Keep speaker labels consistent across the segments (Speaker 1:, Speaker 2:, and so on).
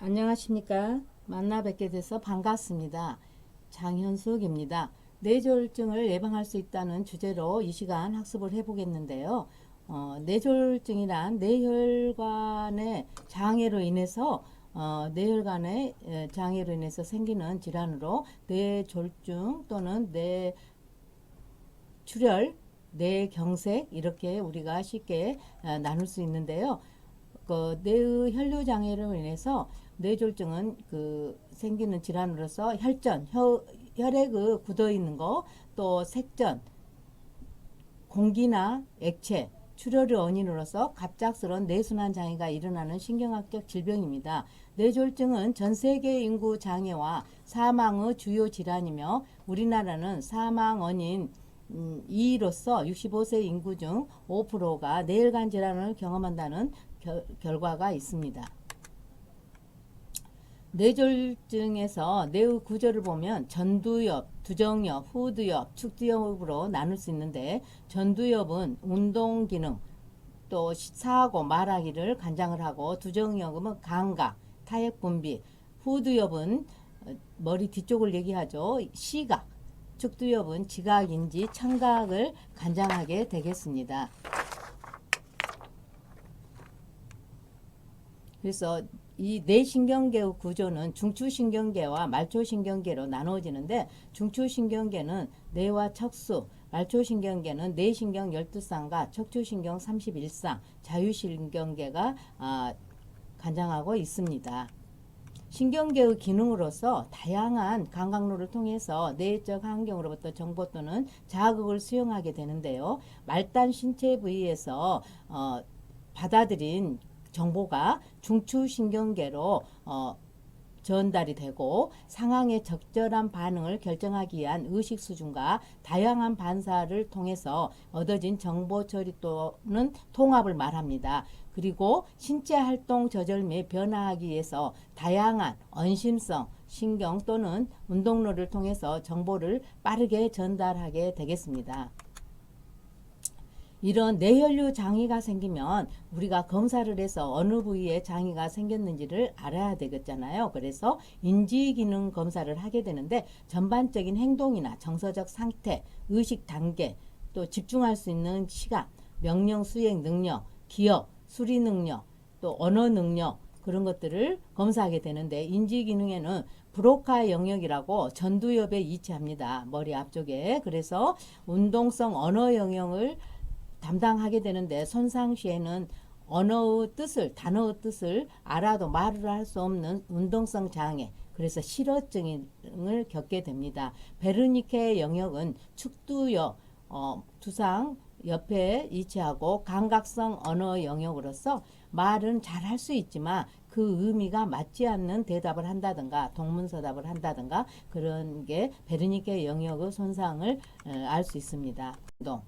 Speaker 1: 안녕하십니까. 만나 뵙게 돼서 반갑습니다. 장현숙입니다. 뇌졸중을 예방할 수 있다는 주제로 이 시간 학습을 해보겠는데요. 어, 뇌졸중이란 뇌혈관의 장애로 인해서 어, 뇌혈관의 에, 장애로 인해서 생기는 질환으로 뇌졸중 또는 뇌출혈, 뇌경색 이렇게 우리가 쉽게 어, 나눌 수 있는데요. 그 뇌의 혈류 장애로 인해서 뇌졸중은 그 생기는 질환으로서 혈전, 혈, 혈액이 굳어 있는 거, 또 색전, 공기나 액체, 출혈의 원인으로서 갑작스러운 뇌순환 장애가 일어나는 신경학적 질병입니다. 뇌졸중은 전 세계 인구 장애와 사망의 주요 질환이며 우리나라는 사망 원인 음, 2위로서 65세 인구 중 5%가 뇌혈관 질환을 경험한다는 결, 결과가 있습니다. 뇌졸중에서 뇌의 구조를 보면 전두엽, 두정엽, 후두엽, 축두엽으로 나눌 수 있는데 전두엽은 운동 기능, 또 사하고 말하기를 간장을 하고 두정엽은 감각, 타액 분비, 후두엽은 어, 머리 뒤쪽을 얘기하죠. 시각, 축두엽은 지각인지 청각을 간장하게 되겠습니다. 그래서 이 뇌신경계 구조는 중추신경계와 말초신경계로 나누어지는데 중추신경계는 뇌와 척수, 말초신경계는 뇌신경 12쌍과 척추신경 31쌍, 자유신경계가 아, 관장하고 있습니다. 신경계의 기능으로서 다양한 감각로를 통해서 뇌적 환경으로부터 정보 또는 자극을 수용하게 되는데요. 말단 신체 부위에서 어, 받아들인 정보가 중추신경계로 어, 전달이 되고 상황에 적절한 반응을 결정하기 위한 의식 수준과 다양한 반사를 통해서 얻어진 정보 처리 또는 통합을 말합니다. 그리고 신체 활동 조절 및 변화하기 위해서 다양한 언심성 신경 또는 운동로를 통해서 정보를 빠르게 전달하게 되겠습니다. 이런 뇌혈류 장애가 생기면 우리가 검사를 해서 어느 부위에 장애가 생겼는지를 알아야 되겠잖아요. 그래서 인지기능 검사를 하게 되는데 전반적인 행동이나 정서적 상태, 의식 단계, 또 집중할 수 있는 시간, 명령 수행 능력, 기억, 수리 능력, 또 언어 능력 그런 것들을 검사하게 되는데 인지 기능에는 브로카 영역이라고 전두엽에 위치합니다. 머리 앞쪽에. 그래서 운동성 언어 영역을 담당하게 되는데 손상 시에는 언어의 뜻을 단어의 뜻을 알아도 말을 할 수 없는 운동성 장애 그래서 실어증을 겪게 됩니다. 베르니케 영역은 축두역 어, 두상 옆에 위치하고 감각성 언어 영역으로서 말은 잘 할 수 있지만 그 의미가 맞지 않는 대답을 한다든가 동문서답을 한다든가 그런 게 베르니케 영역의 손상을 알 수 있습니다.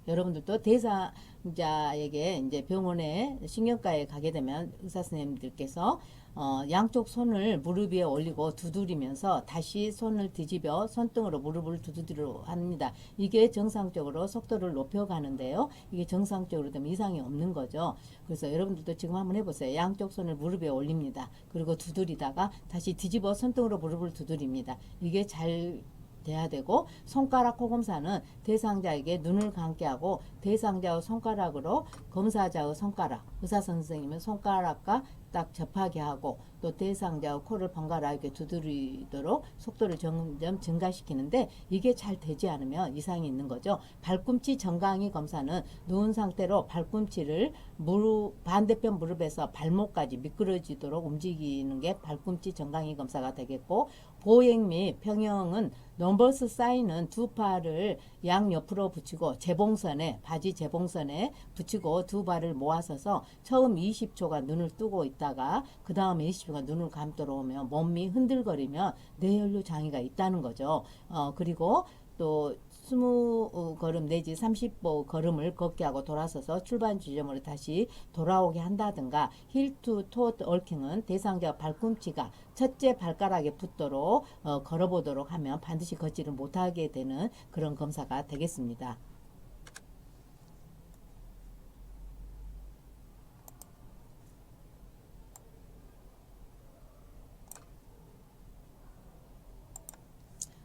Speaker 1: 여러분들도 대상자에게 이제 병원에 신경과에 가게 되면 의사 선생님들께서 어, 양쪽 손을 무릎 위에 올리고 두드리면서 다시 손을 뒤집어 손등으로 무릎을 두드리려 합니다. 이게 정상적으로 속도를 높여가는데요. 이게 정상적으로 되면 이상이 없는 거죠. 그래서 여러분들도 지금 한번 해보세요. 양쪽 손을 무릎 위에 올립니다. 그리고 두드리다가 다시 뒤집어 손등으로 무릎을 두드립니다. 이게 잘 돼야 되고 손가락 코검사는 대상자에게 눈을 감게 하고 대상자의 손가락으로 검사자의 손가락 의사 선생님은 손가락과 딱 접하게 하고 또 대상자의 코를 번갈아 이렇게 두드리도록 속도를 점점 증가시키는데 이게 잘 되지 않으면 이상이 있는 거죠. 발꿈치 정강이 검사는 누운 상태로 발꿈치를 무릎 반대편 무릎에서 발목까지 미끄러지도록 움직이는 게 발꿈치 정강이 검사가 되겠고 보행 및 평형은 넘버스 사인은 두 팔을 양 옆으로 붙이고 재봉선에 바지 재봉선에 붙이고 두 발을 모아서서 처음 20초가 눈을 뜨고 있다가 그 다음에 20초가 눈을 감도록 오면 몸이 흔들거리면 뇌혈류 장애가 있다는 거죠. 어 그리고 또 스무 걸음 내지 30보 걸음을 걷게 하고 돌아서서 출발 지점으로 다시 돌아오게 한다든가 힐투토 얼킹은 대상자 발꿈치가 첫째 발가락에 붙도록 어, 걸어보도록 하면 반드시 걷지를 못하게 되는 그런 검사가 되겠습니다.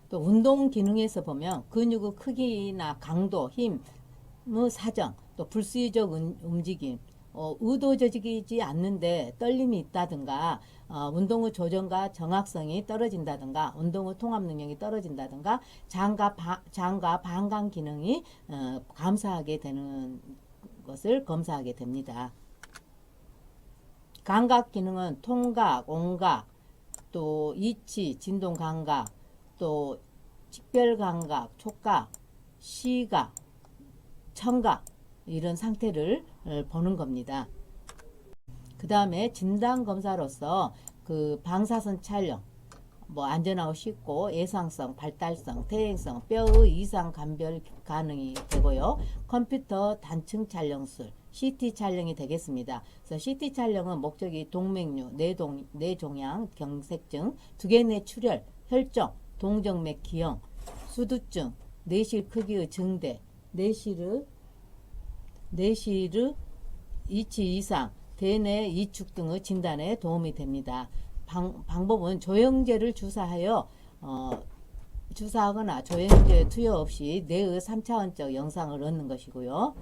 Speaker 1: 또 운동 기능에서 보면 근육의 크기나 강도, 힘, 의 사정, 또 불수의적 운- 움직임, 어, 의도적이지 않는데 떨림이 있다든가 어, 운동의 조정과 정확성이 떨어진다든가 운동의 통합 능력이 떨어진다든가 장과 바, 장과 방광 기능이 어, 감소하게 되는 것을 검사하게 됩니다. 감각 기능은 통각, 온각, 또 이치, 진동 감각, 또 식별 감각, 촉각, 시각, 청각 이런 상태를 어, 보는 겁니다. 그 다음에 진단 검사로서 그 방사선 촬영, 뭐 안전하고 쉽고 예상성, 발달성, 퇴행성, 뼈의 이상 감별 가능이 되고요. 컴퓨터 단층 촬영술, CT 촬영이 되겠습니다. 그래서 CT 촬영은 목적이 동맥류, 뇌동, 뇌종양, 경색증, 두개내 출혈, 혈종, 동정맥 기형, 수두증, 뇌실 크기의 증대, 뇌실의 뇌실의 이치 이상, 대뇌 이축 등의 진단에 도움이 됩니다. 방, 방법은 조영제를 주사하여 어, 주사하거나 조영제 투여 없이 뇌의 3차원적 영상을 얻는 것이고요.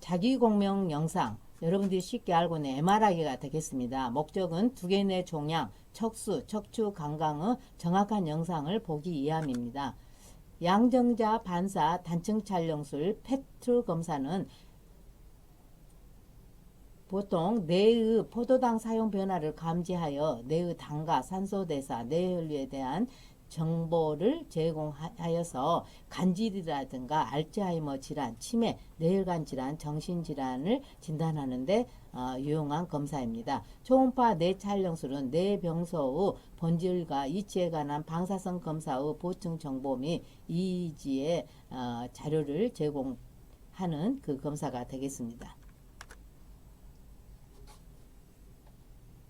Speaker 1: 자기 공명 영상 여러분들이 쉽게 알고 있는 MRI가 되겠습니다. 목적은 두개내 종양, 척수, 척추 감각의 정확한 영상을 보기 위함입니다. 양정자 반사 단층 촬영술 페트 검사는 보통 뇌의 포도당 사용 변화를 감지하여 뇌의 당과 산소 대사, 뇌혈류에 대한 정보를 제공하여서 간질이라든가 알츠하이머 질환, 치매, 뇌혈관 질환, 정신 질환을 진단하는데 어, 유용한 검사입니다. 초음파 뇌 촬영술은 뇌 병소의 본질과 이치에 관한 방사선 검사의 보충 정보 및 이지의 어, 자료를 제공하는 그 검사가 되겠습니다.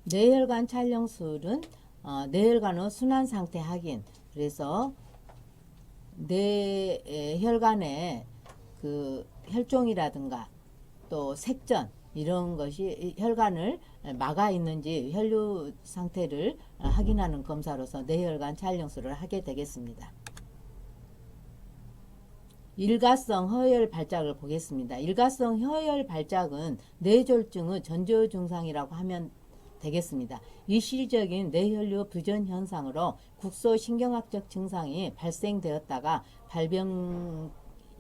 Speaker 1: 뇌혈관 촬영술은 어, 뇌혈관의 순환 상태 확인. 그래서 뇌 에, 혈관에 그 혈종이라든가 또 색전 이런 것이 이 혈관을 막아 있는지 혈류 상태를 어, 확인하는 검사로서 뇌혈관 촬영술을 하게 되겠습니다. 일가성 허혈 발작을 보겠습니다. 일가성 허혈 발작은 뇌졸중의 전조 증상이라고 하면 되겠습니다. 일시적인 뇌혈류 부전 현상으로 국소 신경학적 증상이 발생되었다가 발병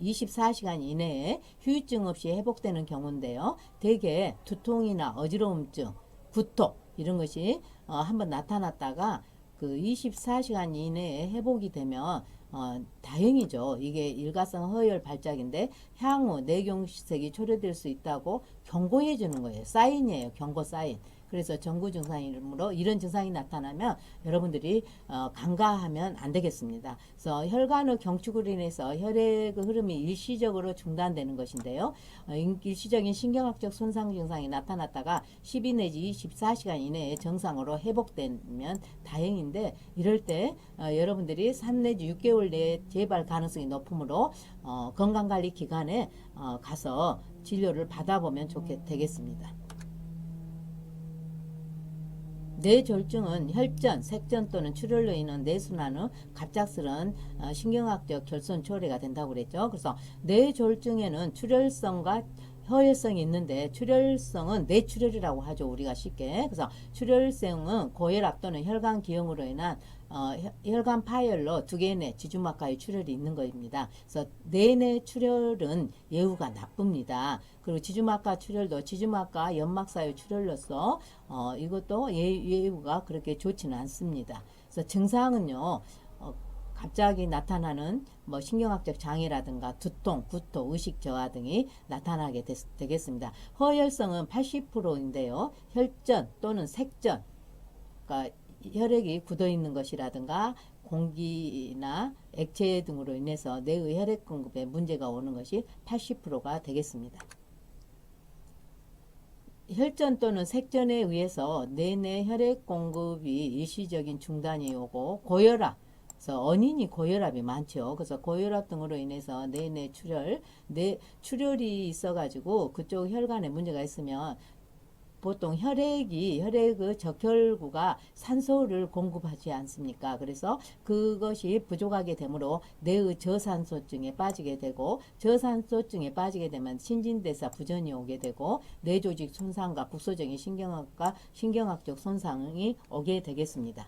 Speaker 1: 24시간 이내에 후유증 없이 회복되는 경우인데요. 대개 두통이나 어지러움증, 구토 이런 것이 어, 한번 나타났다가 그 24시간 이내에 회복이 되면 어, 다행이죠. 이게 일가성 허혈 발작인데 향후 뇌경색이 초래될 수 있다고 경고해 주는 거예요. 사인이에요. 경고 사인. 그래서 전구 증상이므로 이런 증상이 나타나면 여러분들이 어, 간과하면 안 되겠습니다. 그래서 혈관의 경축으로 인해서 혈액의 흐름이 일시적으로 중단되는 것인데요. 어, 인- 일시적인 신경학적 손상 증상이 나타났다가 12 내지 24시간 이내에 정상으로 회복되면 다행인데 이럴 때 어, 여러분들이 3 내지 6개월 내에 재발 가능성이 높으므로 어, 건강관리 기관에 어, 가서 진료를 받아보면 좋게 되겠습니다. 뇌졸중은 혈전, 색전 또는 출혈로 인한 뇌순환의 갑작스런 어, 신경학적 결손 초래가 된다고 그랬죠. 그래서 뇌졸중에는 출혈성과 허혈성이 있는데 출혈성은 뇌출혈이라고 하죠. 우리가 쉽게. 그래서 출혈성은 고혈압 또는 혈관 기형으로 인한 어, 혈- 혈관 파열로 두 개의 뇌, 지주막하의 출혈이 있는 것입니다. 그래서 내내 출혈은 예후가 나쁩니다. 그리고 지주막하 출혈도 지주막하 연막 사이 출혈로서 어, 이것도 예, 예후가 그렇게 좋지는 않습니다. 그래서 증상은요. 어, 갑자기 나타나는 뭐 신경학적 장애라든가 두통, 구토, 의식 저하 등이 나타나게 됐- 되겠습니다. 허혈성은 80%인데요. 혈전 또는 색전, 그러니까 혈액이 굳어 있는 것이라든가 공기나 액체 등으로 인해서 뇌의 혈액 공급에 문제가 오는 것이 80%가 되겠습니다. 혈전 또는 색전에 의해서 뇌내 혈액 공급이 일시적인 중단이 오고 고혈압, 그래서 원인이 고혈압이 많죠. 그래서 고혈압 등으로 인해서 뇌내 출혈, 뇌 출혈이 있어가지고 그쪽 혈관에 문제가 있으면 보통 혈액이 혈액의 적혈구가 산소를 공급하지 않습니까? 그래서 그것이 부족하게 되므로 뇌의 저산소증에 빠지게 되고 저산소증에 빠지게 되면 신진대사 부전이 오게 되고 뇌조직 손상과 국소적인 신경학과 신경학적 손상이 오게 되겠습니다.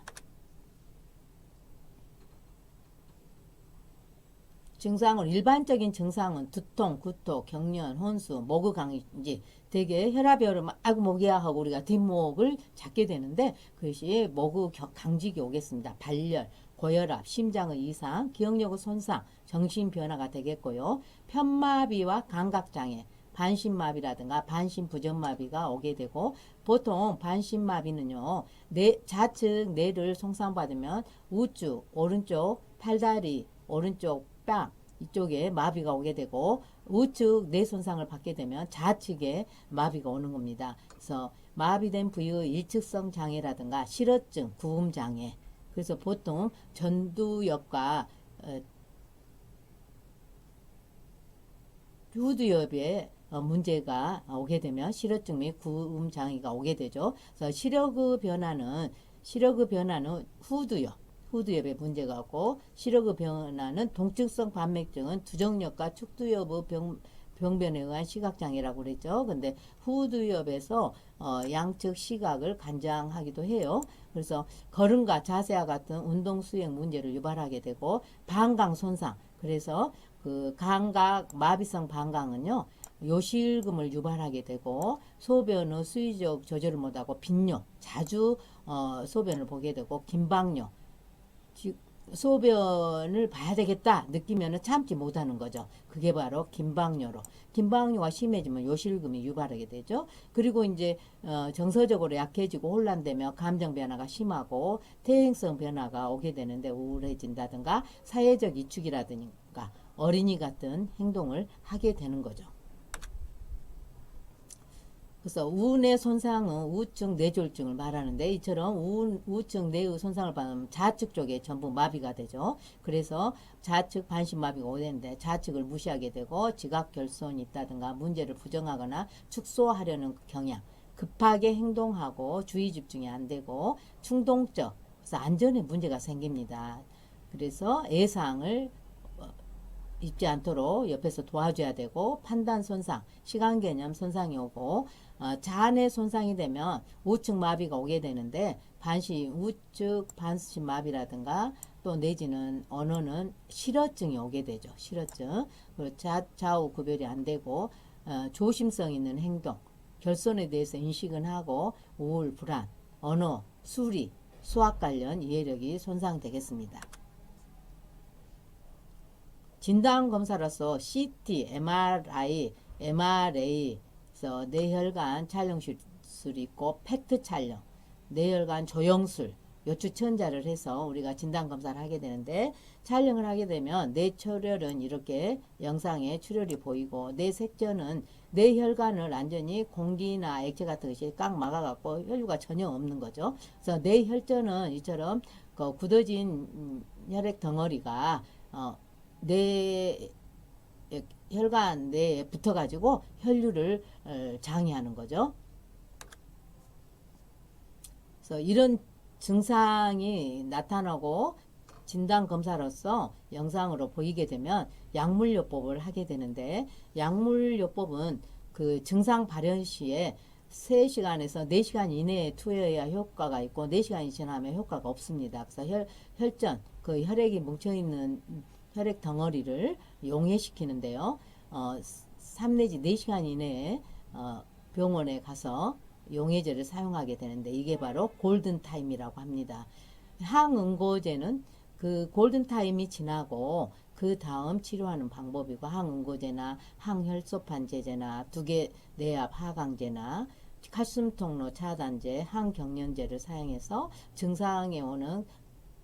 Speaker 1: 증상은 일반적인 증상은 두통, 구토, 경련, 혼수, 목의 강인지 되게 혈압열을 막 목이야 하고 우리가 뒷목을 잡게 되는데 그것이 겨- 강직이 오겠습니다. 발열, 고혈압, 심장의 이상, 기억력의 손상, 정신 변화가 되겠고요. 편마비와 감각장애, 반신마비라든가 반신부전마비가 오게 되고 보통 반신마비는요 뇌 좌측 뇌를 손상받으면 우측 오른쪽 팔다리 오른쪽 뺨 이쪽에 마비가 오게 되고 우측 뇌 손상을 받게 되면 좌측에 마비가 오는 겁니다. 그래서 마비된 부위의 일측성 장애라든가 실어증, 구음 장애. 그래서 보통 전두엽과 어, 후두엽에 어, 문제가 오게 되면 실어증 및 구음 장애가 오게 되죠. 그래서 시력의 변화는 시력의 변화는 후두엽, 후두엽에 문제가 없고 시력의 변화는 동측성 반맥증은 두정력과 축두엽의 병 병변에 의한 시각 장애라고 그랬죠. 근데 후두엽에서 어, 양측 시각을 관장하기도 해요. 그래서 걸음과 자세와 같은 운동 수행 문제를 유발하게 되고 방광 손상. 그래서 그 감각 마비성 방광은요. 요실금을 유발하게 되고 소변의 수의적 조절을 못하고 빈뇨 자주 어, 소변을 보게 되고 긴방뇨 지- 소변을 봐야 되겠다 느끼면은 참지 못하는 거죠. 그게 바로 긴방뇨로 긴방뇨가 심해지면 요실금이 유발하게 되죠. 그리고 이제 어, 정서적으로 약해지고 혼란되며 감정 변화가 심하고 퇴행성 변화가 오게 되는데 우울해진다든가 사회적 이축이라든가 어린이 같은 행동을 하게 되는 거죠. 그래서 우뇌 손상은 우측 뇌졸중을 말하는데 이처럼 우, 우측 뇌의 손상을 받으면 좌측 쪽에 전부 마비가 되죠. 그래서 좌측 반신마비가 오는데 좌측을 무시하게 되고 지각 결손이 있다든가 문제를 부정하거나 축소하려는 경향, 급하게 행동하고 주의 집중이 안 되고 충동적, 그래서 안전에 문제가 생깁니다. 그래서 예상을 입지 않도록 옆에서 도와줘야 되고 판단 손상, 시간 개념 손상이 오고 어, 자안의 손상이 되면 우측 마비가 오게 되는데 반신 우측 반신 마비라든가 또 내지는 언어는 실어증이 오게 되죠. 실어증. 그리고 자, 좌우 구별이 안 되고 어, 조심성 있는 행동, 결손에 대해서 인식은 하고 우울, 불안, 언어, 수리, 수학 관련 이해력이 손상되겠습니다. 진단 검사로서 CT, MRI, MRA 에서 뇌혈관 촬영 실술이 있고 팩트 촬영, 뇌혈관 조영술 요추 천자를 해서 우리가 진단 검사를 하게 되는데 촬영을 하게 되면 뇌출혈은 이렇게 영상에 출혈이 보이고 뇌색전은 뇌혈관을 완전히 공기나 액체 같은 것이 꽉 막아갖고 혈류가 전혀 없는 거죠. 그래서 뇌혈전은 이처럼 그 굳어진 음, 혈액 덩어리가 어, 뇌 혈관 내에 붙어가지고 혈류를 어, 장애하는 거죠. 그래서 이런 증상이 나타나고 진단 검사로서 영상으로 보이게 되면 약물요법을 하게 되는데 약물요법은 그 증상 발현 시에 3시간에서 4시간 이내에 투여해야 효과가 있고 4시간이 지나면 효과가 없습니다. 그래서 혈, 혈전, 그 혈액이 뭉쳐있는 혈액 덩어리를 용해시키는데요. 어, 3 내지 4시간 이내에 어, 병원에 가서 용해제를 사용하게 되는데 이게 바로 골든타임이라고 합니다. 항응고제는 그 골든타임이 지나고 그 다음 치료하는 방법이고 항응고제나 항혈소판제제나 두개 내압 하강제나 칼슘 통로 차단제, 항경련제를 사용해서 증상에 오는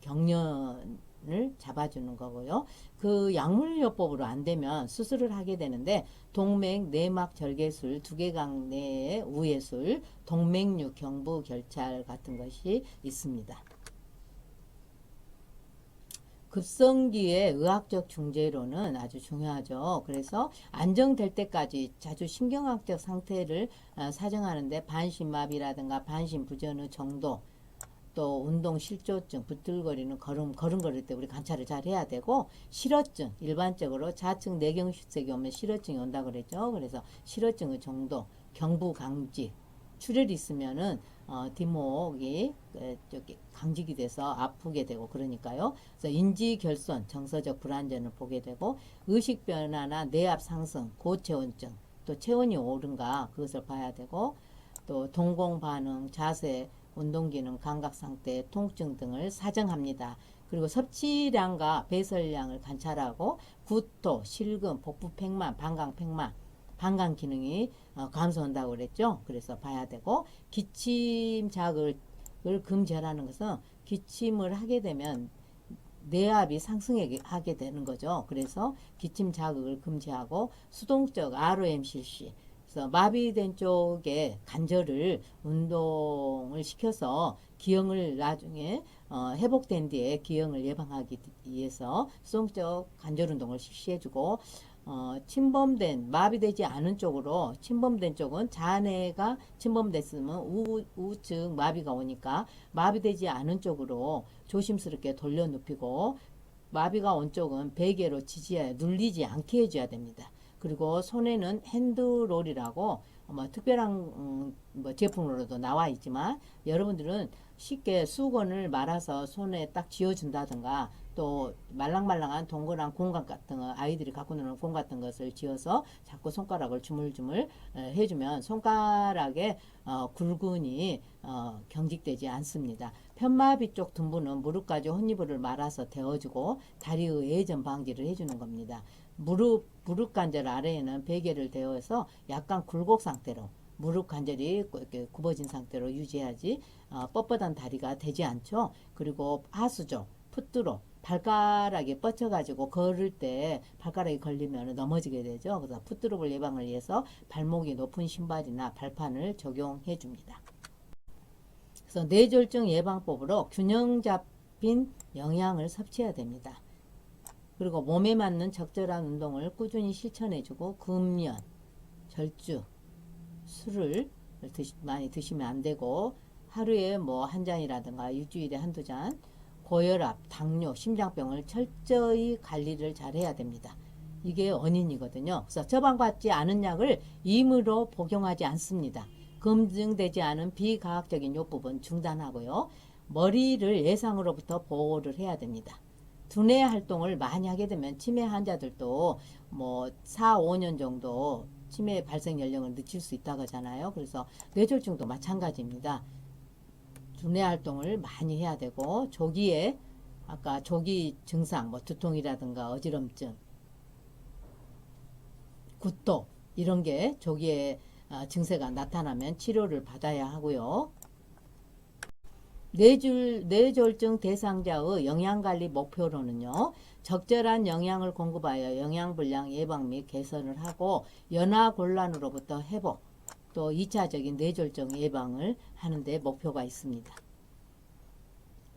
Speaker 1: 경련 을 잡아주는 거고요. 그 약물요법으로 안 되면 수술을 하게 되는데 동맥 내막 절개술, 두개강 내의 우회술, 동맥류 경부 결찰 같은 것이 있습니다. 급성기의 의학적 중재로는 아주 중요하죠. 그래서 안정될 때까지 자주 신경학적 상태를 어, 사정하는데 반신마비라든가 반신부전의 정도 또 운동 실조증, 부들거리는 걸음 걸음 걸을 때 우리 관찰을 잘 해야 되고 실어증 일반적으로 좌측 내경색이 오면 실어증이 온다 그랬죠. 그래서 실어증의 정도, 경부 강직, 출혈이 있으면은 어, 뒷목이 에, 저기 강직이 돼서 아프게 되고 그러니까요. 그래서 인지 결손, 정서적 불안전을 보게 되고 의식 변화나 뇌압 상승, 고체온증, 또 체온이 오른가 그것을 봐야 되고 또 동공 반응, 자세, 운동 기능, 감각 상태, 통증 등을 사정합니다. 그리고 섭취량과 배설량을 관찰하고 구토, 실금, 복부 팽만, 방광 팽만, 방광 기능이 어, 감소한다고 그랬죠. 그래서 봐야 되고 기침 자극을 금지하라는 것은 기침을 하게 되면 뇌압이 상승하게 하게 되는 거죠. 그래서 기침 자극을 금지하고 수동적 ROM 실시. 그래서 마비된 쪽에 관절을 운동을 시켜서 기형을 나중에 어, 회복된 뒤에 기형을 예방하기 위해서 수동적 관절 운동을 실시해주고 어, 침범된 마비되지 않은 쪽으로 침범된 쪽은 자네가 침범됐으면 우, 우측 마비가 오니까 마비되지 않은 쪽으로 조심스럽게 돌려 눕히고 마비가 온 쪽은 베개로 지지하여 눌리지 않게 해줘야 됩니다. 그리고 손에는 핸드롤이라고 뭐 특별한 음, 뭐 제품으로도 나와 있지만 여러분들은 쉽게 수건을 말아서 손에 딱 쥐어준다든가 또 말랑말랑한 동그란 공간 같은 거 아이들이 갖고 노는 공 같은 것을 쥐어서 자꾸 손가락을 주물주물 어, 해주면 손가락에 어, 굴근이 어, 경직되지 않습니다. 편마비 쪽 둔부는 무릎까지 혼이불을 말아서 데워주고 다리의 예전 방지를 해주는 겁니다. 무릎 무릎 관절 아래에는 베개를 데워서 약간 굴곡 상태로 무릎 관절이 이렇게 굽어진 상태로 유지해야지 어, 뻣뻣한 다리가 되지 않죠. 그리고 하수죠. 풋두로 발가락이 뻗쳐가지고 걸을 때 발가락이 걸리면 넘어지게 되죠. 그래서 풋드롭을 예방을 위해서 발목이 높은 신발이나 발판을 적용해 줍니다. 그래서 뇌졸중 예방법으로 균형 잡힌 영양을 섭취해야 됩니다. 그리고 몸에 맞는 적절한 운동을 꾸준히 실천해주고 금연, 절주, 술을 드시, 많이 드시면 안 되고 하루에 뭐 한 잔이라든가 일주일에 한두 잔 고혈압, 당뇨, 심장병을 철저히 관리를 잘 해야 됩니다. 이게 원인이거든요. 그래서 처방받지 않은 약을 임의로 복용하지 않습니다. 검증되지 않은 비과학적인 요법은 중단하고요. 머리를 예상으로부터 보호를 해야 됩니다. 두뇌 활동을 많이 하게 되면 치매 환자들도 뭐 4, 5년 정도 치매 발생 연령을 늦출 수 있다고 하잖아요. 그래서 뇌졸중도 마찬가지입니다. 두뇌 활동을 많이 해야 되고 조기에 아까 조기 증상 뭐 두통이라든가 어지럼증, 구토 이런 게 조기에 아, 증세가 나타나면 치료를 받아야 하고요. 뇌줄, 뇌졸중 대상자의 영양관리 목표로는요, 적절한 영양을 공급하여 영양불량 예방 및 개선을 하고, 연화곤란으로부터 회복, 또 2차적인 뇌졸중 예방을 하는 데 목표가 있습니다.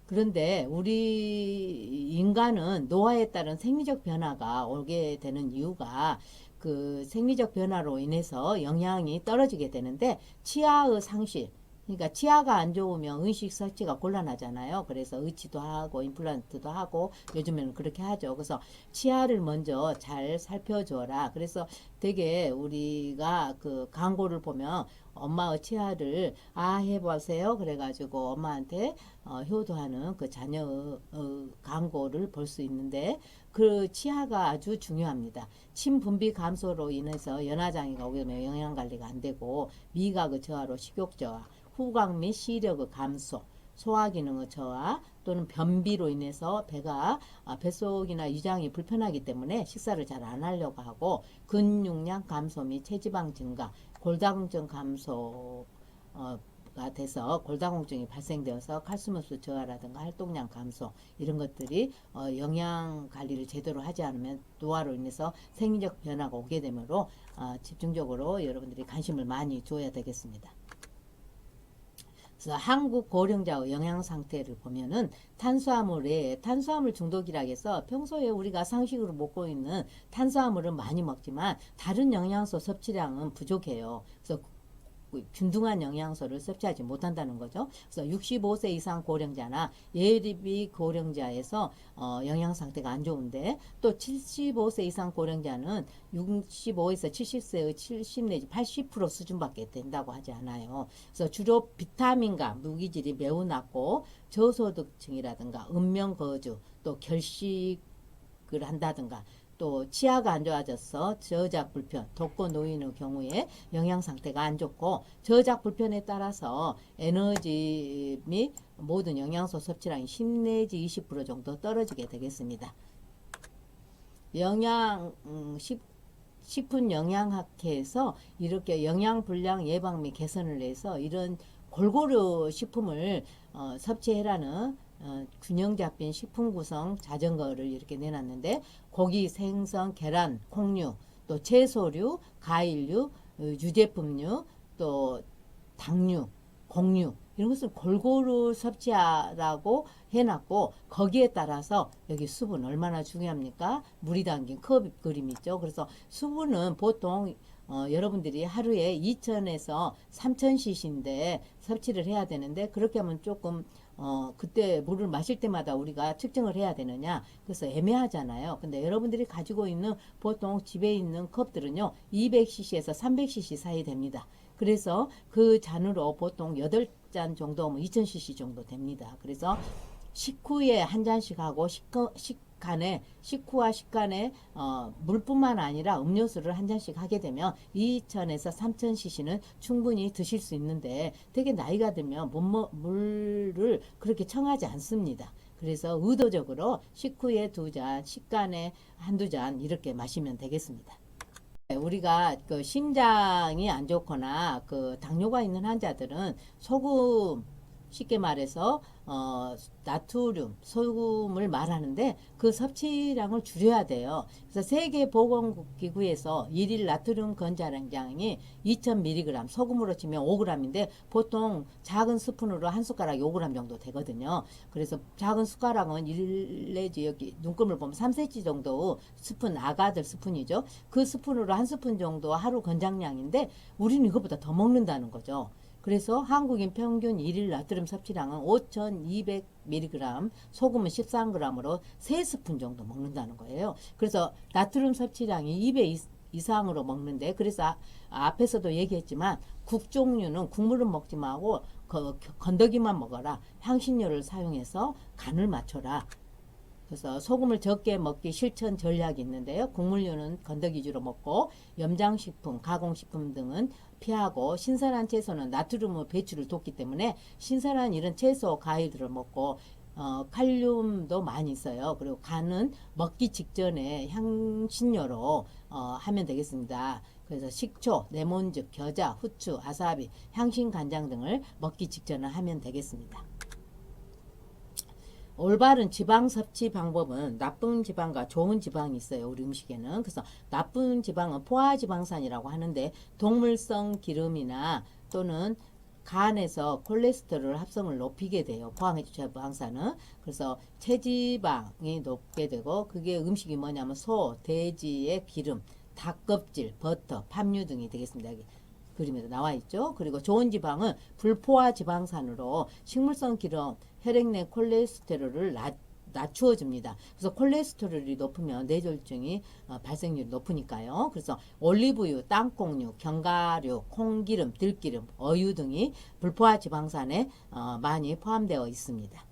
Speaker 1: 그런데 우리 인간은 노화에 따른 생리적 변화가 오게 되는 이유가 그 생리적 변화로 인해서 영양이 떨어지게 되는데 치아의 상실, 그러니까 치아가 안 좋으면 의식 설치가 곤란하잖아요. 그래서 의치도 하고 임플란트도 하고 요즘에는 그렇게 하죠. 그래서 치아를 먼저 잘 살펴줘라. 그래서 되게 우리가 그 광고를 보면 엄마의 치아를 아 해보세요. 그래가지고 엄마한테 어, 효도하는 그 자녀의 어, 광고를 볼 수 있는데 그 치아가 아주 중요합니다. 침 분비 감소로 인해서 연화장애가 오게 되면 영양 관리가 안 되고 미각의 저하로 식욕 저하 후각 및 시력의 감소, 소화 기능의 저하 또는 변비로 인해서 배가 아, 뱃속이나 위장이 불편하기 때문에 식사를 잘 안 하려고 하고 근육량 감소 및 체지방 증가, 골다공증 감소 어, 가 돼서 골다공증이 발생되어서 칼슘흡수 저하라든가 활동량 감소 이런 것들이 어, 영양 관리를 제대로 하지 않으면 노화로 인해서 생리적 변화가 오게 되므로 어, 집중적으로 여러분들이 관심을 많이 줘야 되겠습니다. 그래서 한국 고령자의 영양 상태를 보면은 탄수화물에 탄수화물 중독이라 해서 평소에 우리가 상식으로 먹고 있는 탄수화물은 많이 먹지만 다른 영양소 섭취량은 부족해요. 그래서 그 균등한 영양소를 섭취하지 못한다는 거죠. 그래서 65세 이상 고령자나 예비 고령자에서 어, 영양 상태가 안 좋은데 또 75세 이상 고령자는 65에서 70세의 70 내지 80% 수준밖에 된다고 하지 않아요. 그래서 주로 비타민과 무기질이 매우 낮고 저소득층이라든가 읍면 거주 또 결식을 한다든가 또 치아가 안 좋아져서 저작 불편, 독거 노인의 경우에 영양 상태가 안 좋고 저작 불편에 따라서 에너지 및 모든 영양소 섭취량이 10 내지 20% 정도 떨어지게 되겠습니다. 영양 음, 식, 식품 영양학회에서 이렇게 영양 불량 예방 및 개선을 해서 이런 골고루 식품을 어, 섭취해라는 어, 균형 잡힌 식품 구성 자전거를 이렇게 내놨는데 고기, 생선, 계란, 콩류, 또 채소류, 과일류, 어, 유제품류, 또 당류, 곡류 이런 것을 골고루 섭취하라고 해놨고 거기에 따라서 여기 수분 얼마나 중요합니까? 물이 담긴 컵 그림 있죠. 그래서 수분은 보통 어, 여러분들이 하루에 2,000에서 3,000cc인데 섭취를 해야 되는데 그렇게 하면 조금 어, 그때 물을 마실 때마다 우리가 측정을 해야 되느냐. 그래서 애매하잖아요. 근데 여러분들이 가지고 있는 보통 집에 있는 컵들은요, 200cc에서 300cc 사이 됩니다. 그래서 그 잔으로 보통 8잔 정도면 2000cc 정도 됩니다. 그래서 식후에 한 잔씩 하고 식후, 식 간에 식후와 식간에 어, 물뿐만 아니라 음료수를 한 잔씩 하게 되면 2000에서 3000cc는 충분히 드실 수 있는데 되게 나이가 들면 못 먹, 물을 그렇게 청하지 않습니다. 그래서 의도적으로 식후에 두 잔, 식간에 한두 잔 이렇게 마시면 되겠습니다. 우리가 그 심장이 안 좋거나 그 당뇨가 있는 환자들은 소금 쉽게 말해서 어, 나트륨, 소금을 말하는데 그 섭취량을 줄여야 돼요. 그래서 세계보건기구에서 일일 나트륨 권장량이 2000mg, 소금으로 치면 5g인데 보통 작은 스푼으로 한 숟가락 5g 정도 되거든요. 그래서 작은 숟가락은 1 내지 여기 눈금을 보면 3cm 정도 스푼 아가들 스푼이죠. 그 스푼으로 한 스푼 정도 하루 권장량인데 우리는 이것보다 더 먹는다는 거죠. 그래서 한국인 평균 일일 나트륨 섭취량은 5,200mg, 소금은 13g으로 3스푼 정도 먹는다는 거예요. 그래서 나트륨 섭취량이 2배 이상으로 먹는데 그래서 아, 앞에서도 얘기했지만 국 종류는 국물은 먹지 말고 그 건더기만 먹어라. 향신료를 사용해서 간을 맞춰라. 그래서 소금을 적게 먹기 실천 전략이 있는데요. 국물류는 건더기 주로 먹고 염장식품, 가공식품 등은 피하고 신선한 채소는 나트륨의 배출을 돕기 때문에 신선한 이런 채소, 과일들을 먹고 어, 칼륨도 많이 있어요. 그리고 간은 먹기 직전에 향신료로 어, 하면 되겠습니다. 그래서 식초, 레몬즙, 겨자, 후추, 아사비, 향신 간장 등을 먹기 직전에 하면 되겠습니다. 올바른 지방 섭취 방법은 나쁜 지방과 좋은 지방이 있어요. 우리 음식에는. 그래서 나쁜 지방은 포화지방산이라고 하는데 동물성 기름이나 또는 간에서 콜레스테롤 합성을 높이게 돼요. 포항지방산은. 그래서 체지방이 높게 되고 그게 음식이 뭐냐면 소, 돼지의 기름, 닭 껍질, 버터, 팜유 등이 되겠습니다. 여기 그림에도 나와 있죠. 그리고 좋은 지방은 불포화 지방산으로 식물성 기름, 혈액 내 콜레스테롤을 낮, 낮추어 줍니다. 그래서 콜레스테롤이 높으면 뇌졸중이 어, 발생률이 높으니까요. 그래서 올리브유, 땅콩류, 견과류, 콩기름, 들기름, 어유 등이 불포화 지방산에 어, 많이 포함되어 있습니다.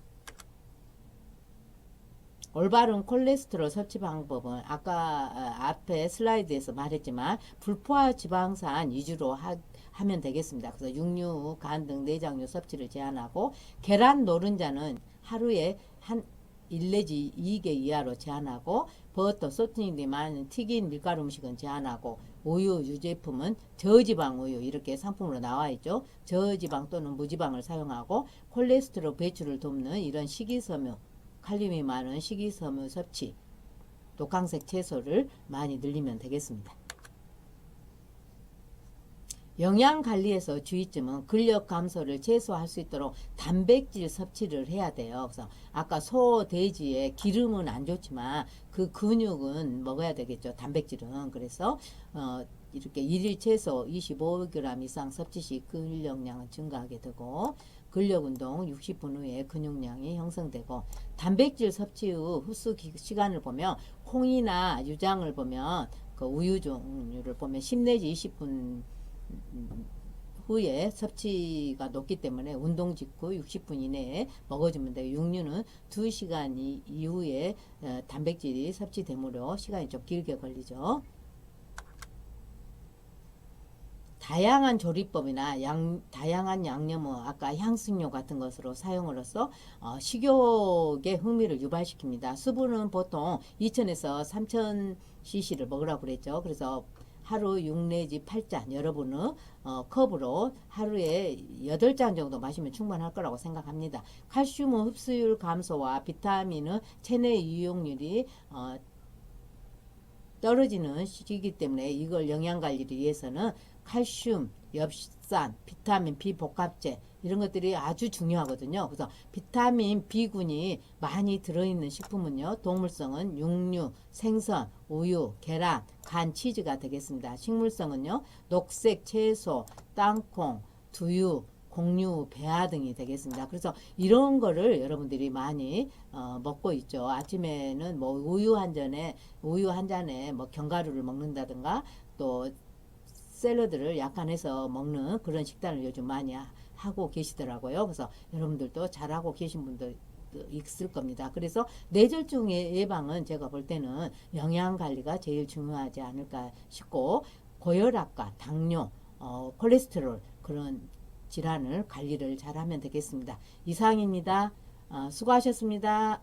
Speaker 1: 올바른 콜레스테롤 섭취 방법은 아까 어, 앞에 슬라이드에서 말했지만 불포화 지방산 위주로 하, 하면 되겠습니다. 그래서 육류, 간 등 내장류 섭취를 제한하고 계란 노른자는 하루에 한 1 내지 2개 이하로 제한하고 버터, 소트닝 등 많은 튀긴 밀가루 음식은 제한하고 우유, 유제품은 저지방 우유 이렇게 상품으로 나와 있죠. 저지방 또는 무지방을 사용하고 콜레스테롤 배출을 돕는 이런 식이섬유, 칼륨이 많은 식이섬유 섭취, 독강색 채소를 많이 늘리면 되겠습니다. 영양 관리에서 주의점은 근력 감소를 최소화할 수 있도록 단백질 섭취를 해야 돼요. 그래서 아까 소, 돼지의 기름은 안 좋지만 그 근육은 먹어야 되겠죠. 단백질은. 그래서 어 이렇게 일일 최소 25g 이상 섭취 시 근력량은 증가하게 되고 근력 운동 60분 후에 근육량이 형성되고 단백질 섭취 후 흡수 기- 시간을 보면 콩이나 유장을 보면 그 우유 종류를 보면 10 내지 20분 후에 섭취가 높기 때문에 운동 직후 60분 이내에 먹어주면 돼요. 육류는 2시간 이- 이후에 어, 단백질이 섭취되므로 시간이 좀 길게 걸리죠. 다양한 조리법이나 양, 다양한 양념은 아까 향신료 같은 것으로 사용으로써 어, 식욕의 흥미를 유발시킵니다. 수분은 보통 2000에서 3000cc를 먹으라고 그랬죠. 그래서 하루 6 내지 8잔 여러분은 어, 컵으로 하루에 8잔 정도 마시면 충분할 거라고 생각합니다. 칼슘은 흡수율 감소와 비타민은 체내 이용률이 어, 떨어지는 시기이기 때문에 이걸 영양 관리를 위해서는 칼슘, 엽산, 비타민 비복합제 이런 것들이 아주 중요하거든요. 그래서 비타민 B군이 많이 들어있는 식품은요. 동물성은 육류, 생선, 우유, 계란, 간, 치즈가 되겠습니다. 식물성은요. 녹색 채소, 땅콩, 두유, 곡류, 배아 등이 되겠습니다. 그래서 이런 거를 여러분들이 많이 어, 먹고 있죠. 아침에는 뭐 우유 한 잔에 우유 한 잔에 뭐 견과류를 먹는다든가 또 샐러드를 약간 해서 먹는 그런 식단을 요즘 많이 하- 하고 계시더라고요. 그래서 여러분들도 잘하고 계신 분들 있을 겁니다. 그래서 뇌졸중 예- 예방은 제가 볼 때는 영양 관리가 제일 중요하지 않을까 싶고 고혈압과 당뇨, 어, 콜레스테롤 그런 질환을 관리를 잘하면 되겠습니다. 이상입니다. 어, 수고하셨습니다.